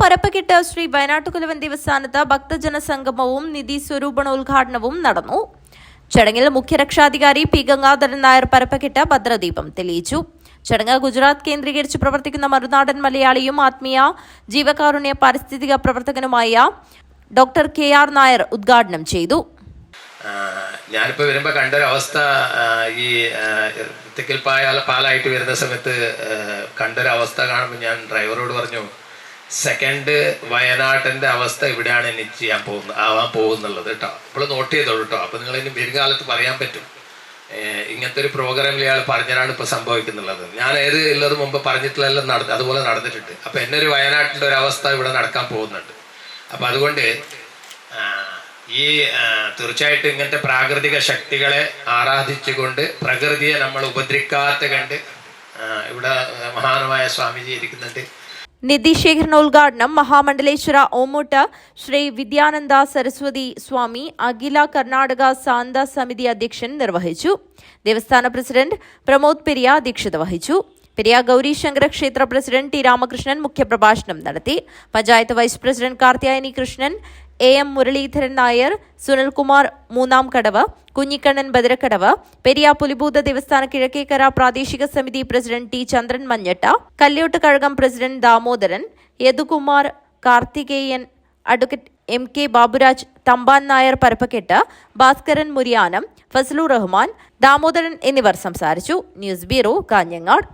പരപ്പക്കിട്ട് ശ്രീ വയനാട്ടുകുലവൻ ദേവസ്ഥാനത്ത് ഭക്തജന സംഗമവും നിധി സ്വരൂപണോദ്ഘാടനവും നടന്നു. ചടങ്ങിൽ മുഖ്യരക്ഷാധികാരി പി ഗംഗാധരൻ നായർ പരപ്പക്കിട്ട് ഭദ്രദീപം തെളിയിച്ചു. ചടങ്ങ് ഗുജറാത്ത് കേന്ദ്രീകരിച്ച് പ്രവർത്തിക്കുന്ന മറുനാടൻ മലയാളിയും ആത്മീയ ജീവകാരുണ്യ പാരിസ്ഥിതിക പ്രവർത്തകനുമായ ഡോക്ടർ കെ ആർ നായർ ഉദ്ഘാടനം ചെയ്തു. ഞാനിപ്പോൾ വരുമ്പോൾ കണ്ടൊരവസ്ഥ ഈ തിക്കൽ പായ പാലായിട്ട് വരുന്ന സമയത്ത് കണ്ടൊരവസ്ഥ കണ്ടൊരു കാണുമ്പോൾ ഞാൻ ഡ്രൈവറോട് പറഞ്ഞു സെക്കൻഡ് വയനാട്ടിന്റെ അവസ്ഥ ഇവിടെയാണ് ഇനി ചെയ്യാൻ പോകുന്നത് ആവാൻ പോകുന്നുള്ളത് കേട്ടോ ഇപ്പോൾ നോട്ട് ചെയ്തോളൂ കേട്ടോ അപ്പോൾ നിങ്ങൾ ഇനി വരുകാലത്ത് പറയാൻ പറ്റും. ഇങ്ങനത്തെ ഒരു പ്രോഗ്രാമിൽ ഇയാൾ പറഞ്ഞതാണ് ഇപ്പൊ സംഭവിക്കുന്നുള്ളത്. ഞാൻ ഏത് ഉള്ളത് മുമ്പ് പറഞ്ഞിട്ടുള്ള നട അതുപോലെ നടന്നിട്ടുണ്ട്. അപ്പോൾ എന്നെ ഒരു വയനാട്ടിന്റെ ഒരു അവസ്ഥ ഇവിടെ നടക്കാൻ പോകുന്നുണ്ട്. അപ്പൊ അതുകൊണ്ട് ഈ തീർച്ചയായിട്ടും ഇങ്ങനത്തെ പ്രാകൃതിക ശക്തികളെ ആരാധിച്ചുകൊണ്ട് പ്രകൃതിയെ നമ്മൾ ഉപദ്രവിക്കാത്ത കണ്ട് ഇവിടെ മഹാനമായ സ്വാമിജി ഇരിക്കുന്നുണ്ട്. നിധി ശേഖരണോദ്ഘാടനം മഹാമണ്ഡലേശ്വര ഓമൂട്ട് ശ്രീ വിദ്യാനന്ദ സരസ്വതി സ്വാമി അഖില കർണാടക സാന്ത സമിതി അധ്യക്ഷൻ നിർവഹിച്ചു. ദേവസ്ഥാന പ്രസിഡന്റ് പ്രമോദ് പെരിയ അധ്യക്ഷത വഹിച്ചു. പെരിയ ഗൗരി ശങ്കര ക്ഷേത്ര പ്രസിഡന്റ് ടി രാമകൃഷ്ണൻ മുഖ്യപ്രഭാഷണം നടത്തി. Panchayat vice president Karthyayani Krishnan A M Muraleedharan Nair Sunilkumar Moonnam Kadavu Kunhikannan ബദരക്കടവ് Periya പുലിഭൂത ദേവസ്ഥാന Kizhakkekara പ്രാദേശിക സമിതി president T Chandran Manjatta Kalliyot Kazhakam president Damodaran Yadukumar Karthikeyan advocate M K Baburaj Thampan Nair Parappakkettu Bhaskaran Muriyanam Fazalu Rahman Damodaran എന്നിവർ സംസാരിച്ചു. News bureau Kanhangad.